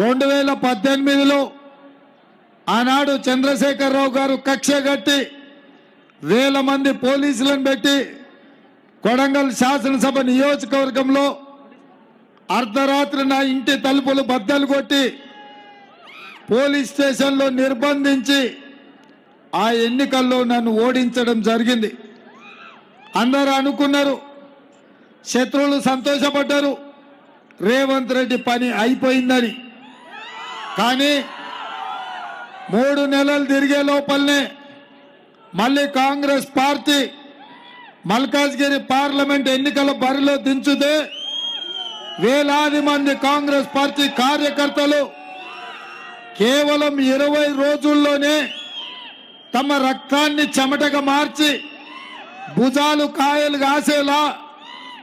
రెండు వేల పద్దెనిమిదిలో ఆనాడు చంద్రశేఖరరావు గారు కక్ష కట్టి వేల మంది పోలీసులను పెట్టి కొడంగల్ శాసనసభ నియోజకవర్గంలో అర్ధరాత్రి నా ఇంటి తలుపులు బద్దలు కొట్టి పోలీస్ స్టేషన్లో నిర్బంధించి ఆ ఎన్నికల్లో నన్ను ఓడించడం జరిగింది. అందరూ అనుకున్నారు. శత్రువులు సంతోషపడ్డారు. రేవంత్ రెడ్డి పని అయిపోయిందని. కానీ మూడు నెలలు తిరిగే లోపలనే మళ్ళీ కాంగ్రెస్ పార్టీ మల్కాజ్గిరి పార్లమెంట్ ఎన్నికల బరిలో దించుతే వేలాది మంది కాంగ్రెస్ పార్టీ కార్యకర్తలు కేవలం ఇరవై రోజుల్లోనే తమ రక్తాన్ని చెమటగా మార్చి భుజాలు కాయలు కాసేలా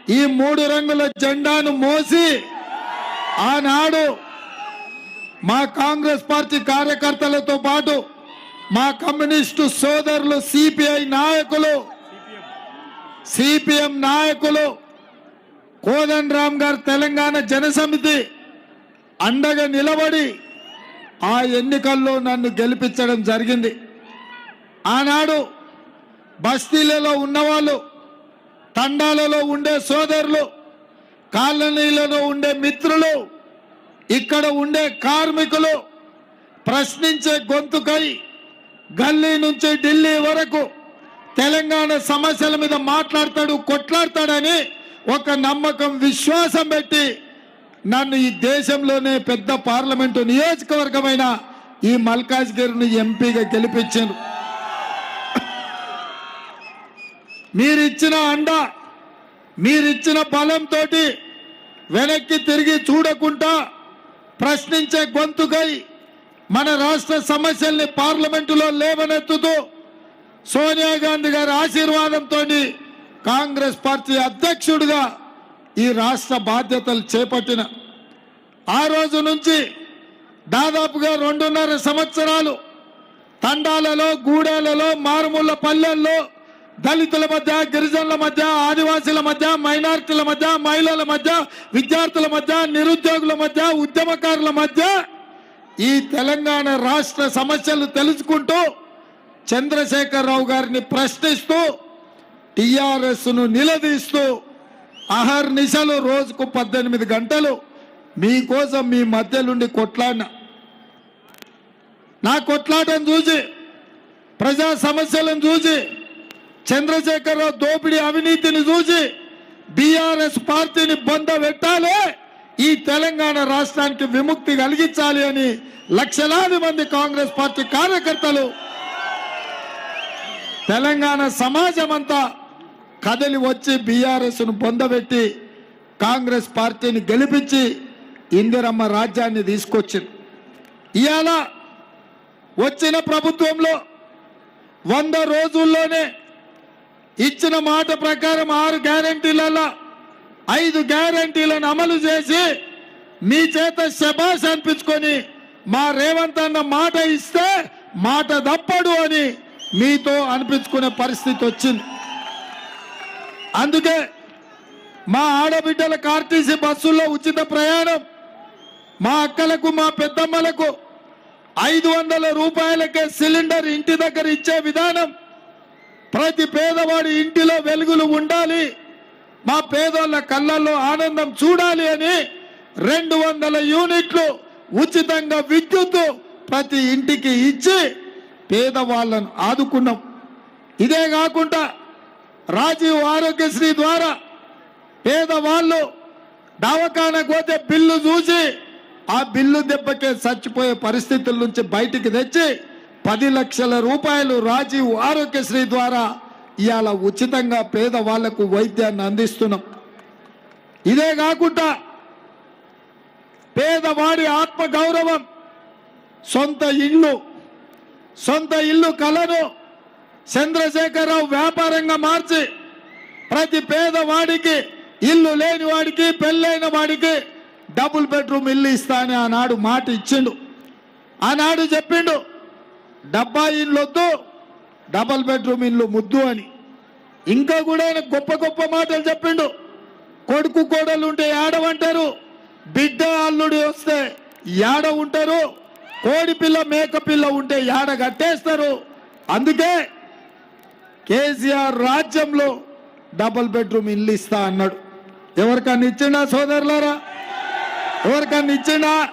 ఈ మూడు రంగుల జెండాను మోసి ఆనాడు మా కాంగ్రెస్ పార్టీ కార్యకర్తలతో పాటు మా కమ్యూనిస్టు సోదరులు సిపిఐ నాయకులు సిపిఎం నాయకులు కోదన్ రామ్ గారు తెలంగాణ జనసమితి అండగా నిలబడి ఆ ఎన్నికల్లో నన్ను గెలిపించడం జరిగింది. ఆనాడు బస్తీలలో ఉన్నవాళ్ళు తండాలలో ఉండే సోదరులు కాలనీలలో ఉండే మిత్రులు ఇక్కడ ఉండే కార్మికులు ప్రశ్నించే గొంతుకై గల్లీ నుంచి ఢిల్లీ వరకు తెలంగాణ సమస్యల మీద మాట్లాడతాడు కొట్లాడతాడని ఒక నమ్మకం విశ్వాసం పెట్టి నన్ను ఈ దేశంలోనే పెద్ద పార్లమెంటు నియోజకవర్గమైన ఈ మల్కాజ్గిరిని ఎంపీగా గెలిపించారు. మీరిచ్చిన అండ మీరిచ్చిన బలంతో వెనక్కి తిరిగి చూడకుండా ప్రశ్నించే గొంతుకై మన రాష్ట్ర సమస్యల్ని పార్లమెంటులో లేవనెత్తుతూ సోనియా గాంధీ గారి ఆశీర్వాదంతో కాంగ్రెస్ పార్టీ అధ్యక్షుడిగా ఈ రాష్ట్ర బాధ్యతలు చేపట్టిన. ఆ రోజు నుంచి దాదాపుగా రెండున్నర సంవత్సరాలు తండాలలో గూడాలలో మారుమూల పల్లెల్లో దళితుల మధ్య గిరిజనుల మధ్య ఆదివాసీల మధ్య మైనారిటీల మధ్య మహిళల మధ్య విద్యార్థుల మధ్య నిరుద్యోగుల మధ్య ఉద్యమకారుల మధ్య ఈ తెలంగాణ రాష్ట్ర సమస్యలు తెలుసుకుంటూ చంద్రశేఖరరావు గారిని ప్రశ్నిస్తూ టిఆర్ఎస్ను నిలదీస్తూ అహర్నిశలు రోజుకు పద్దెనిమిది గంటలు మీకోసం మీ మధ్య నుండి కొట్లాడిన. నా కొట్లాటను చూసి ప్రజా సమస్యలను చూసి చంద్రశేఖరరావు దోపిడీ అవినీతిని చూసి బీఆర్ఎస్ పార్టీని బొంద పెట్టాలి ఈ తెలంగాణ రాష్ట్రానికి విముక్తి కలిగించాలి అని లక్షలాది మంది కాంగ్రెస్ పార్టీ కార్యకర్తలు తెలంగాణ సమాజం అంతా కదలి వచ్చి బీఆర్ఎస్ను పొందబెట్టి కాంగ్రెస్ పార్టీని గెలిపించి ఇందిరమ్మ రాజ్యాన్ని తీసుకొచ్చింది. ఇవాళ వచ్చిన ప్రభుత్వంలో వంద రోజుల్లోనే ఇచ్చిన మాట ప్రకారం ఆరు గ్యారంటీలలో ఐదు గ్యారంటీలను అమలు చేసి మీ చేత శబాష్ అనిపించుకొని మా రేవంత్ అన్న మాట ఇస్తే మాట తప్పడు అని మీతో అనిపించుకునే పరిస్థితి వచ్చింది. అందుకే మా ఆడబిడ్డల ఆర్టీసీ బస్సుల్లో ఉచిత ప్రయాణం మా అక్కలకు మా పెద్దమ్మలకు ఐదు వందల రూపాయలకే సిలిండర్ ఇంటి దగ్గర ఇచ్చే విధానం ప్రతి పేదవాడి ఇంటిలో వెలుగులు ఉండాలి. మా పేదోళ్ళ కళ్ళల్లో ఆనందం చూడాలి అని రెండు వందల యూనిట్లు ఉచితంగా విద్యుత్ ప్రతి ఇంటికి ఇచ్చి పేదవాళ్ళను ఆదుకున్నాం. ఇదే కాకుండా రాజీవ్ ఆరోగ్యశ్రీ ద్వారా పేదవాళ్ళు దవాఖానకు పోతే బిల్లు చూసి ఆ బిల్లు దెబ్బకే చచ్చిపోయే పరిస్థితుల నుంచి బయటికి తెచ్చి పది లక్షల రూపాయలు రాజీవ్ ఆరోగ్యశ్రీ ద్వారా ఇవాళ ఉచితంగా పేదవాళ్ళకు వైద్యాన్ని అందిస్తున్నాం. ఇదే కాకుండా పేదవాడి ఆత్మగౌరవం సొంత ఇల్లు సొంత ఇల్లు కలను చంద్రశేఖరరావు వ్యాపారంగా మార్చి ప్రతి పేదవాడికి ఇల్లు లేని వాడికి పెళ్ళైన వాడికి డబుల్ బెడ్రూమ్ ఇల్లు ఇస్తా అని ఆనాడు మాట ఇచ్చిండు ఆనాడు చెప్పిండు డబ్బా ఇల్లు వద్దు డబల్ బెడ్రూమ్ ఇల్లు ముద్దు అని. ఇంకా కూడా ఆయన గొప్ప గొప్ప మాటలు చెప్పిండు. కొడుకు కోడలు ఉంటే ఆడవంటారు బిడ్డ అల్లుడి వస్తే యాడ ఉంటారు కోడి పిల్ల మేక పిల్ల ఉంటే యాడ కట్టేస్తారు. అందుకే కేసీఆర్ రాజ్యంలో డబల్ బెడ్రూమ్ ఇల్లు ఇస్తా అన్నాడు. ఎవరికన్నా ఇచ్చిండా సోదరులారా? ఎవరికన్నా ఇచ్చిండా?